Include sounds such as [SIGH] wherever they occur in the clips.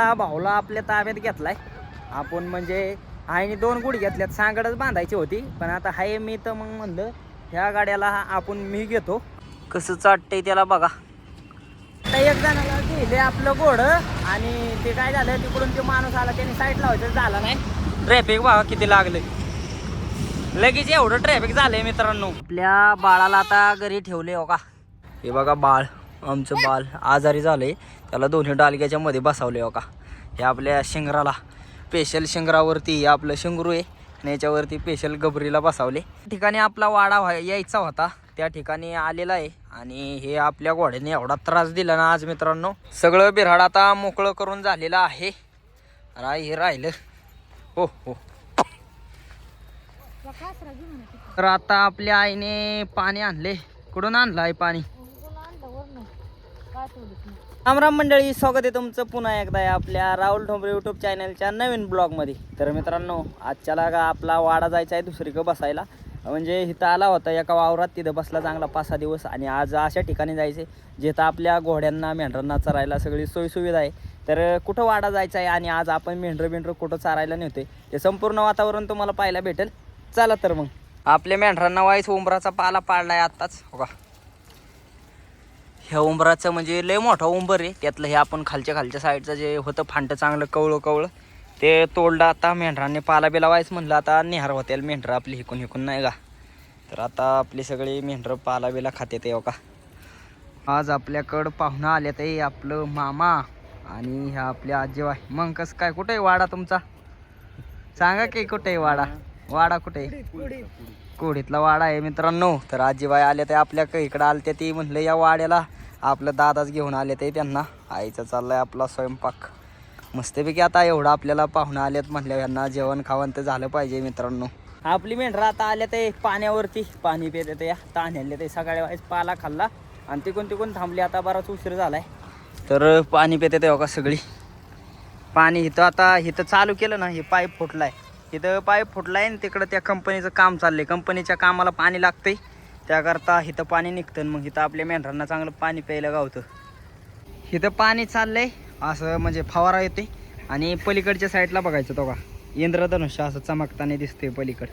हा भाऊला आपल्या ताब्यात घेतलाय. आपण म्हणजे आईने दोन गुढी घेतल्यात सांगडच बांधायची होती. पण आता हाय मी तर मग म्हणलं ह्या गाड्याला आपण मी घेतो. कसं चाटतंय त्याला बघा. आता एक जणाला गेले आपलं घोड आणि ते काय झालं तिकडून ते माणूस आला त्याने साईड लावायचं झालं नाही. ट्रॅफिक बघा किती लागले लगेच एवढं ट्रॅफिक झालंय मित्रांनो. आपल्या बाळाला आता घरी ठेवले हो का. हे बघा बाळ. आमचं बाल आजारी झालं आहे त्याला दोन्ही डालग्याच्या मध्ये बसवले हो का? हे आपल्या शिंगराला स्पेशल शिंगरावरती आपलं शिंगरू आहे आणि याच्यावरती स्पेशल गबरीला बसावले त्या ठिकाणी आपला वाडा व्हाय- यायचा होता. त्या ठिकाणी आलेला आहे आणि हे आपल्या घोड्याने एवढा त्रास दिला ना आज मित्रांनो. सगळं बिराड आता मोकळं करून झालेलं आहे. राय हे राहिलं. हो हो. तर आता आपल्या आईने पाणी आणले कुठून आणलं आहे पाणी? रामराम मंडळी स्वागत आहे तुमचं पुन्हा एकदा आपल्या राहुल ठोंबरे युट्यूब चॅनलच्या नवीन ब्लॉगमध्ये तर मित्रांनो आजच्याला का आपला वाडा जायचा आहे दुसरीकडे बसायला. म्हणजे इथं आला होता एका वावरात तिथं बसला चांगला पाच सहा दिवस आणि आज अशा ठिकाणी जायचे जिथं आपल्या घोड्यांना मेंढरांना चरायला सगळी सोयीसुविधा आहे. तर कुठं वाडा जायचा आहे आणि आज आपण मेंढरं मेंढरं कुठं चारायला नव्हते ते संपूर्ण वातावरण तुम्हाला पाहायला भेटेल. चला तर मग. आपल्या मेंढरांना वाईस उंबराचा पाला पाडला आहे आत्ताच. हो का? ह्या उंबराचं म्हणजे लय मोठा उंबर आहे. त्यातलं हे आपण खालच्या खालच्या साईडचं जे होतं फांट चांगलं कवळं कवळं ते तोडलं आता मेंढरांनी पाला बिला व्हायचं म्हणलं आता निहार होतील मेंढरं आपली हिकून हिकून नाही का? तर आता आपली सगळी मेंढरं पाला बिला खात्यात येऊ हो का? आज आपल्याकडं पाहुणं आले ते आपलं मामा आणि ह्या आपल्या आजीबाई. मग कसं काय? कुठे आहे वाडा तुमचा? सांगा की कुठे आहे वाडा? वाडा कुठे? कोडीतला वाडा आहे मित्रांनो. तर आजीबाई आल्या ते आपल्या क- इकडं आल्या ती म्हणलं या वाड्याला आपलं दादाच घेऊन आले ते त्यांना. आईचा चाललाय आपला स्वयंपाक. मस्तपैकी आता एवढं आपल्याला पाहुणं आलेत म्हणल्या यांना जेवण खावण तर झालं पाहिजे मित्रांनो. आपली मेंढरा आता आल्या ते पाण्यावरती. पाणी पित ते ताण्याले ते सकाळी वाईस पाला खाल्ला. आणि तिकून तिकून थांबली. आता बराच उशीर झालाय. तर पाणी पिते ते का सगळी? पाणी इथं आता इथं चालू केलं ना हे पाईप फुटलाय. इथं पाईप फुटलाय आणि तिकडं त्या कंपनीचं काम चाललंय. कंपनीच्या कामाला पाणी लागतंय. त्याकरता इथं पाणी निघतं मग इथं आपल्या मेंढरांना चांगलं पाणी प्यायला गावतं. इथं पाणी चाललंय. असं म्हणजे फवारा येते आणि पलीकडच्या साईडला बघायचं तो का? इंद्रधनुष्य असं चमकताना दिसतंय पलीकड.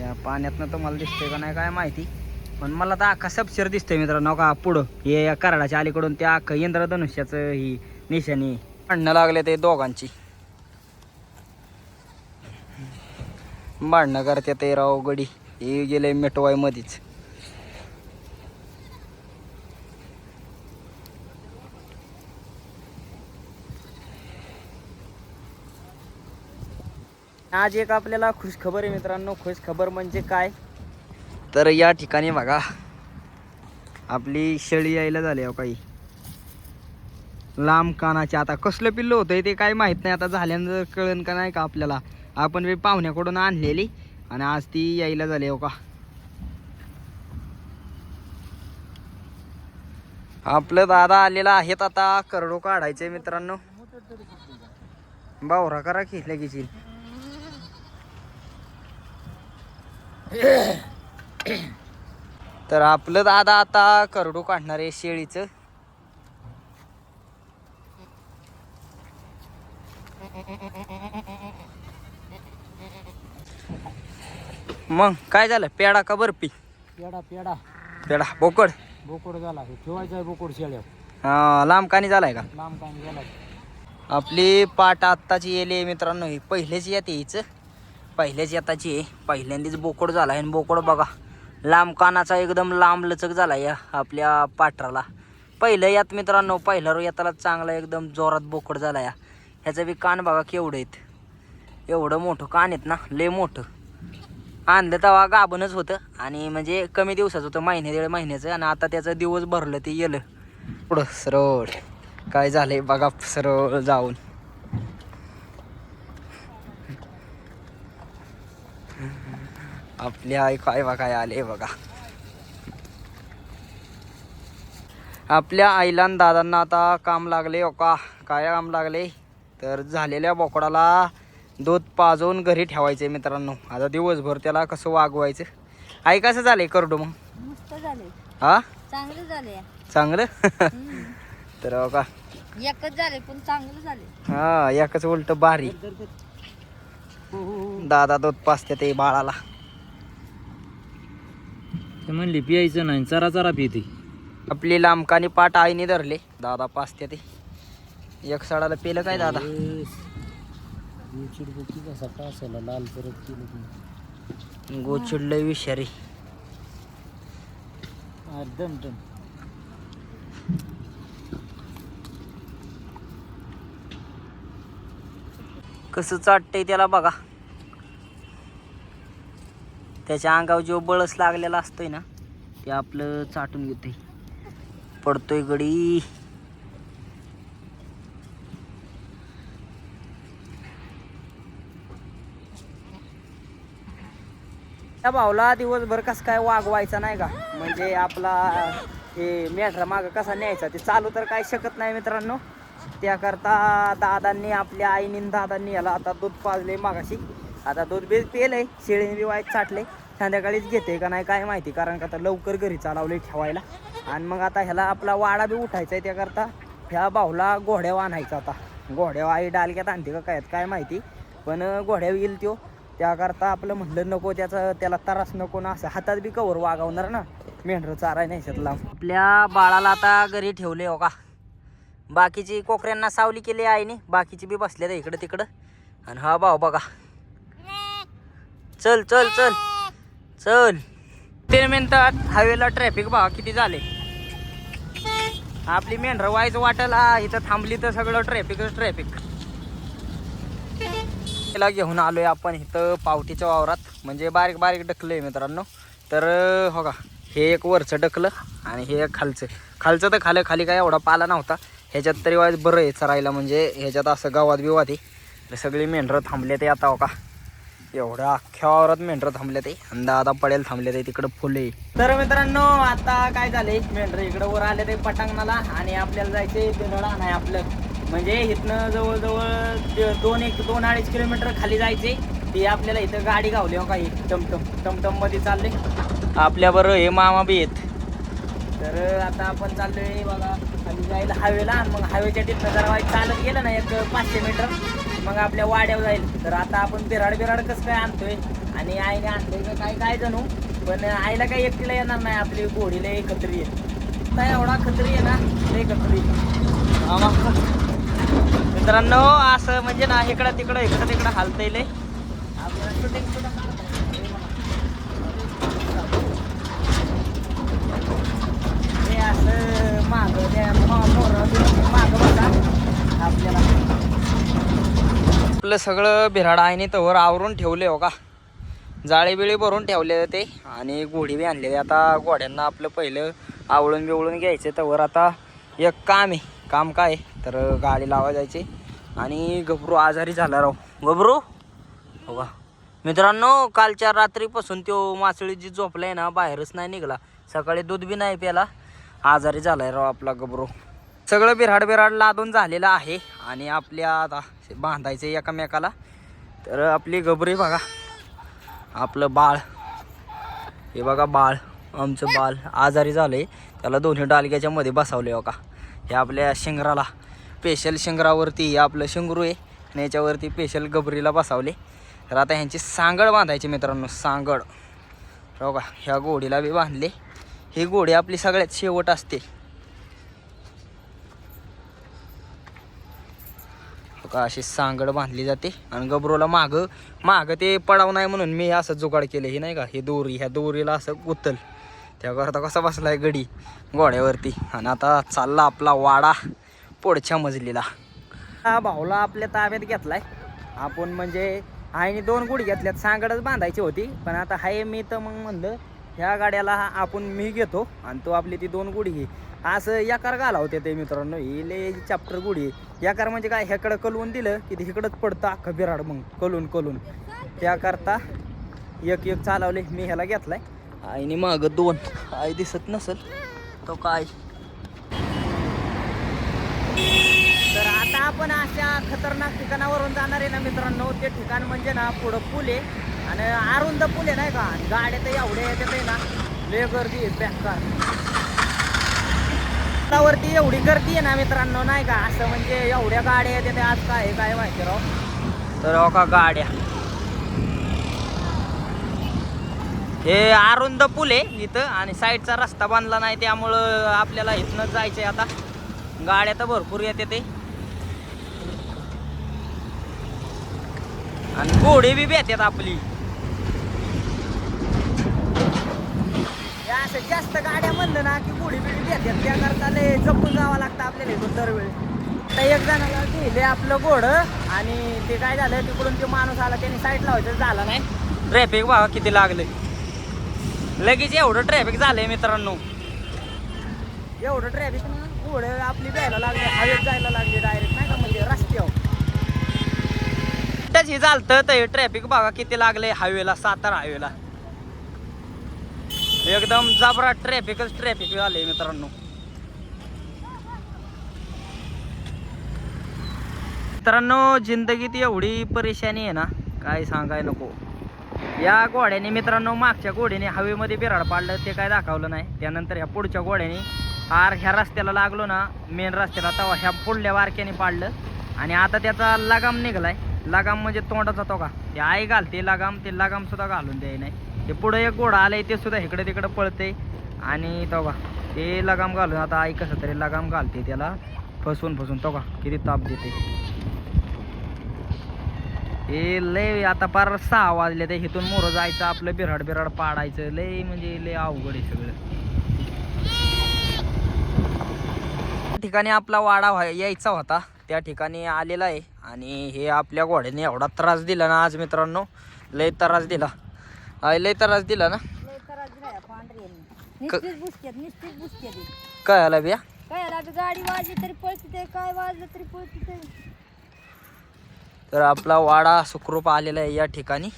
या पाण्यातनं तुम्हाला दिसतंय का नाही काय माहिती. पण मला तर अख्खा सबशर दिसतंय मित्रांनो. का पुढं. हे या कराडाच्या अलीकडून त्या अख्खं इंद्रधनुष्याचं ही निशाणी. आणणं लागले ते दोघांची. भांडणं करते ते राव गडी. हे गेले मिटवाय मधीच आज एक आपल्याला खुश खबर आहे मित्रांनो. खुश खबर म्हणजे काय? तर या ठिकाणी बघा. आपली शेळी यायला झाली हो काही. लांब कानाचे. आता कसलं पिल्लं होतंय ते काय माहीत नाही. आता झाल्यानंतर कळन का नाही का आपल्याला? आपण बी पाहुण्याकडून आणलेली आणि आज ती यायला झाली हो का. आपलं दादा आलेला आहेत आता करडो काढायचे मित्रांनो. बावरा करा की लगेच तर आपलं दादा आता करडू काढणार आहे शेळीचं. मग काय झालं? पेडा का बर्फी? पेडा पेडा पेडा बोकड? बोकोड झाला. हे ठेवायचा आहे बोकोड शेळ्या हा, लांब कानी झालाय का? लांब काम झाला आपली पाट आत्ताची येली मित्रांनो. ही पहिलेच येते हिचं. पहिल्याच येताची आहे. पहिल्यांदाच बोकड झाला आहे आणि बोकड बघा. लांब कानाचा एकदम लांब लचक झाला या आपल्या पाठराला पहिलं यात मित्रांनो पहिल्या रो येताला चांगला एकदम जोरात बोकड झाला या. ह्याचं बी कान बघा केवढं आहेत. एवढं मोठं कान आहेत ना लय मोठं. आणलं तेव्हा गाभणच होतं. आणि म्हणजे कमी दिवसाचं होतं महिन्या दीड महिन्याचं. आणि आता त्याचं दिवस भरलं ते गेलं. पुढं सरळ काय झालंय बघा सरळ जाऊन. आपल्या आई काय बा काय आले बघा. आपल्या आईला दादांना आता काम लागले हो का? काय काम लागले तर झालेल्या बोकडाला दूध पाजवून घरी ठेवायचे मित्रांनो. आता दिवसभर त्याला कसं वागवायचं? आई कसं झालंय करडू मग? मस्त झाले हा? चांगले झाले चांगलं? [LAUGHS] तर हो का एकच झाले पण चांगलं झाले हा एकच उलट भारी. दादा दूध पाचते ते बाळाला. ते म्हणली पियायचं नाही चरा चरा पिते. आपली लांबकानी पाट आईने धरले. दादा पाचते ते. एक सडाला पेलं काय दादा? चिडबुकी कसा टासायला लाल परत केलं गोचिडलंय विषारी दम दम कसं चाटतंय त्याला बघा. त्याच्या अंगावर जो बळस लागलेला असतोय ना ते आपलं चाटून घेतोय. पडतोय गडी. त्या भाऊला दिवसभर कसं काय वागवायचा नाही का? म्हणजे आपला हे मेढरा माग कसा न्यायचा? ते चालू तर काय शकत नाही मित्रांनो. त्याकरता दादांनी आपल्या आईनी दादांनी याला आता दूध पाजले मागाशी. आता दूध बी पेलंय शेळीने बी वाईट चाटले संध्याकाळीच घेते का नाही काय माहिती कारण का आता लवकर घरी चालवले ठेवायला. आणि मग आता ह्याला आपला वाडा बी उठायचा आहे त्याकरता ह्या भाऊला घोड्याव आणायचा आता. घोड्याव आई डालक्यात आणते का काय काय माहिती. पण घोड्या येईल त्यो. त्याकरता आपलं म्हणलं नको त्याचं त्याला त्रास नको ना असं हातात बी कवर वागवणार ना. मेंढर चारा नाही शेतला आपल्या बाळाला आता घरी ठेवले हो का? बाकीची कोकऱ्यांना सावली केली आईने. बाकीची बी बसले तर इकडं तिकडं. आणि हा भाऊ बघा. चल चल चल. चल. तीन म्हणतात हवेला ट्रॅफिक बघा किती झाले? आपली मेंढर व्हायचं वाटेला इथं थांबली तर सगळं ट्रॅफिकच ट्रॅफिक त्याला घेऊन आलोय आपण इथं पावटीच्या वावरात. म्हणजे बारीक बारीक डकलं आहे मित्रांनो. तर हो का हे एक वरचं डकलं आणि हे एक खालचं. खालचं तर खालं खाली काय एवढा पाला नव्हता. ह्याच्यात तरी वाज बरं आहे चरायला. म्हणजे ह्याच्यात असं गावात बिवात आहे. तर सगळी मेंढरं थांबले ते आता हो का. एवढ्या अख्ख्या वावरात मेंढरं थांबले ते. अंदा आता पडेल थांबले ते तिकडं फुले. तर मित्रांनो आता काय झाले मेंढर इकडं वर आले ते पटांगणाला आणि आपल्याला जायचे बिनडा नाही आपलं. म्हणजे इथनं जवळजवळ दोन एक दोन अडीच किलोमीटर खाली जायचे. ते आपल्याला इथं गाडी गावली हो काही. टमटम टमटममध्ये चालले आपल्या बरं हे मामा बी आहेत. तर आता आपण चाललोय बघा. खाली जायला हायवेला आणि मग हायवेच्या तिथनं जरा चालत गेलं ना एक पाचशे मीटर मग आपल्या वाड्यावर जाईल. तर आता आपण बिराड बिराड कसं काय आणतोय? आणि आईने आणतोय का काय काय जणू? पण आईला काही एकटीला येणार नाही. आपली घोडीला एकत्री आहे काय एवढा खत्री आहे ना. खत्री आम्हा मित्रांनो असं म्हणजे ना इकडं तिकडं इकडं तिकडं हालता येईल हे असं मागं त्या मागं बघा आपल्याला. आपलं सगळं बिराड आहे तवर आवरून ठेवले हो का? जाळी बिळी भरून ठेवले ते. आणि घोडी बी आणलेली. आता घोड्यांना आपलं पहिलं आवळून बिवळून घ्यायचं तवर. आता एक काम आहे. काम काय? आहे? तर गाडी लावा जायची. आणि गबरू आजारी झाला राव. गबरू हो का? मित्रांनो कालच्या रात्रीपासून तो मासळी जी झोपलाय ना बाहेरच नाही निघाला. सकाळी दूध बी नाही प्याला आजारी झालाय राव आपला गबरू सगळं बिराड बिराड लादून झालेलं आहे. आणि आपल्या आता बांधायचं एकामेकाला. तर आपली गबरी बघा. आपलं बाळ. हे बघा बाळ. आमचं बाळ आजारी झालंय. त्याला दोन्ही डालग्याच्या मध्ये बसवले हो का? हे आपल्या शिंगराला. स्पेशल शिंगरावरती हे आपलं शिंगरू आहे आणि याच्यावरती स्पेशल गबरीला बसवले. तर आता ह्यांची सांगड बांधायची मित्रांनो सांगड. हो का ह्या गोडीला बी बांधले. ही गोडी आपली सगळ्यात शेवट असते. का अशी सांगड बांधली जाते आणि गबरोला मागं मागं ते पडाव नाही म्हणून मी असं जुगाड केलं. हे नाही का हे दोरी ह्या दोरीला असं गुतल. त्याकरता कसा बसलाय गडी? घोड्यावरती. आणि आता चालला आपला वाडा पुढच्या मजलीला. हा भाऊला आपल्या ताब्यात घेतलाय. आपण म्हणजे आईने दोन गुढी घेतल्यात सांगडच बांधायची होती. पण आता हाय मी तर मग म्हणलं ह्या गाड्याला आपण मी घेतो आणि तो आपली ती दोन गुढी घे. असं याकार घाला होते ते मित्रांनो. ही लय चॅप्टर गुढी आहे. याकार म्हणजे काय? ह्याकडं कलवून दिलं की ते इकडंच पडतं अख्खं बिराड मग कलून कलून. त्याकरता एक एक चालवले मी ह्याला घेतलाय. आईने माग दोन. आई दिसत नसल तो काय? तर आता आपण अशा खतरनाक ठिकाणावरून जाणार आहे ना मित्रांनो. ते ठिकाण म्हणजे ना पुढं पूल आहे आणि अरुंद पूल आहे नाही का? आणि गाड्या तर एवढ्या येतात आहे ना. लय गर्दी रस्त्यावरती एवढी गर्दी आहे ना मित्रांनो नाही का? असं म्हणजे एवढ्या गाड्या येते ते आज काय काय माहिती राव? तर हो का गाड्या? हे अरुंद पूल आहे इथं आणि साईडचा रस्ता बांधला नाही त्यामुळं आपल्याला इथनं जायचंय आता. गाड्या तर भरपूर येते ते. आणि घोडे बी येतात आपली. असं जास्त गाड्या म्हणलं ना की घोडी बिडी येतात त्याकरता लय जपून जावं लागतं आपल्याला इथून दरवेळी. तर एक जणाला दिले आपलं घोडं आणि ते काय झालं तिकडून ते माणूस आला त्याने साईड लावायचं झालं नाही. ट्रॅफिक बघा किती लागले लगेच एवढं ट्रॅफिक झालंय मित्रांनो. एवढं ट्रॅफिक घोडं आपली जायला लागले हवेत जायला लागले डायरेक्ट नाही का म्हणजे रस्त्यावर. त्याची चालतं तर ट्रॅफिक बघा किती लागले हायवेला सातारा हायवेला एकदम जबरा ट्रॅफिकच ट्रॅफिक झाले मित्रांनो. मित्रांनो जिंदगीत एवढी परेशानी आहे ना काय सांगाय नको. या घोड्याने मित्रांनो मागच्या घोड्याने हवेमध्ये बिराड पाडलं ते काय दाखवलं नाही. त्यानंतर ह्या पुढच्या घोड्याने आर ह्या रस्त्याला लागलो ना मेन रस्त्याला तवा ह्या पुढल्या वारक्याने पाडलं. आणि आता त्याचा लगाम निघालाय. लगाम म्हणजे तोंडाचा तो का? ते आई घालते लगाम ते लगाम सुद्धा घालून द्याय नाही. ते पुढे एक घोडा आलंय ते सुद्धा इकडे तिकडे पळते आणि तो का ते लगाम घालून आता आई कसं तरी लगाम घालते त्याला. फसवून फसवून तो का किती ताप देते. हे लय आता पार सहा वाजले ते इथून मोरं जायचं आपलं बिराड बिराड पाडायचं. लय म्हणजे लय अवघड आहे सगळं. ठिकाणी आपला वाडा यायचा होता. त्या ठिकाणी आलेला आहे. आणि हे आपल्या घोड्याने एवढा त्रास दिला ना आज मित्रांनो. लय त्रास दिला. लय त्रास दिला ना? काय आला बिया काय गाडी वाजली तरी पळते काय वाजलं तरी पळते तर आपला वाडा सुखरूप आलेला आहे या ठिकाणी.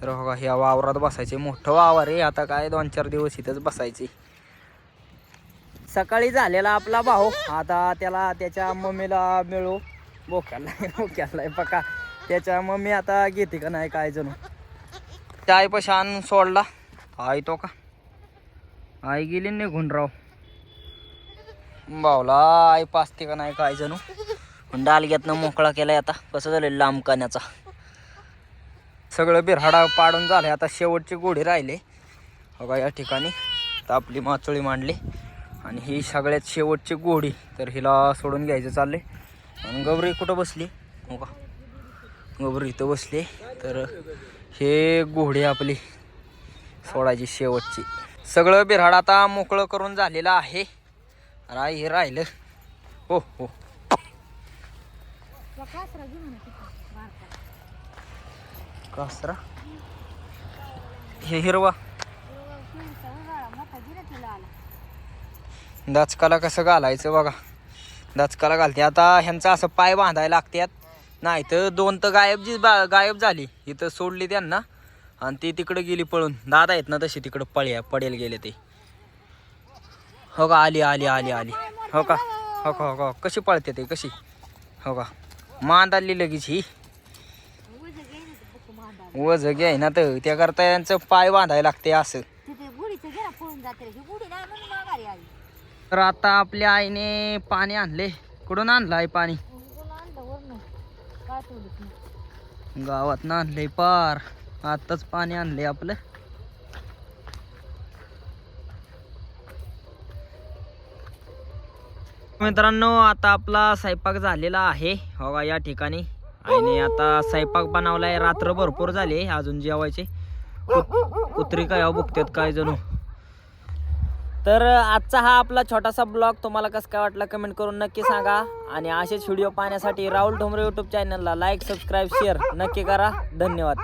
तर बघा ह्या वावरात बसायचे. मोठं वावर आहे. आता काय दोन चार दिवस इथंच बसायचे. सकाळी झालेला आपला भाऊ. आता त्याला त्याच्या मम्मीला मिळू. बोक्याला बोक्याला पका त्याच्या मम्मी आता घेते का नाही काय जणू. त्या आई पशान सोडला. आई तो का? आई गेली निघून राव. भाऊला आई पाचते का नाही काय जणू? डालग्यातनं मोकळा केलाय आता. कसं झालं लांब काण्याचा. सगळं बिरहाडा पाडून झालं आता शेवटची गोडी राहिले. बघा या ठिकाणी तर आपली माचोळी मांडली. आणि ही सगळ्यात शेवटची गोडी. तर हिला सोडून घ्यायचं चालले आणि गौरी कुठं बसली? हो का गौरी इथं बसली. तर हे घोडी आपली सोडायची शेवटची. सगळं बिरहाड आता मोकळं करून झालेलं आहे. राय हे राहिलं. हो हो. कासरा घेऊन हे हिरवा. दाचकाला कसं घालायचं बघा. दाचकाला घालते. आता ह्यांचा असं पाय बांधायला लागतात नाही तर दोन तर गायब जी बा- गायब झाली. इथं सोडली त्यांना. आणि ती तिकडे गेली पळून. दादा आहेत ना तशी तिकडं पळ्या पडेल गेले ते. हो का? आली आली आली आली. हो का? हो का हो का? कशी पळते ते? कशी? हो का? मांद आली लगेच ही. ना वज घ्याय ना तर. त्याकरता यांचं पाय बांधायला लागते असं. ना. ही तर आता आपल्या आईने पाणी आणले. कुठून आणलं आहे पाणी? गावात आणलंय पार. आताच पाणी आणलंय आपलं. मित्रांनो आता आपला स्वयंपाक झालेला आहे. हो का या ठिकाणी. आणि आता स्वयंपाक बनवलाय. रात्र भरपूर झाली अजून जेवायचे. कुत्री काय हो, बघतात काय जणू. तर आजचा हा आपला छोटासा ब्लॉग तुम्हाला कसं काय वाटला कमेंट करून नक्की सांगा. आणि असेच व्हिडिओ पाहण्यासाठी राहुल ठोंबरे यूट्यूब चॅनलला लाईक सबस्क्राईब शेअर नक्की करा. धन्यवाद.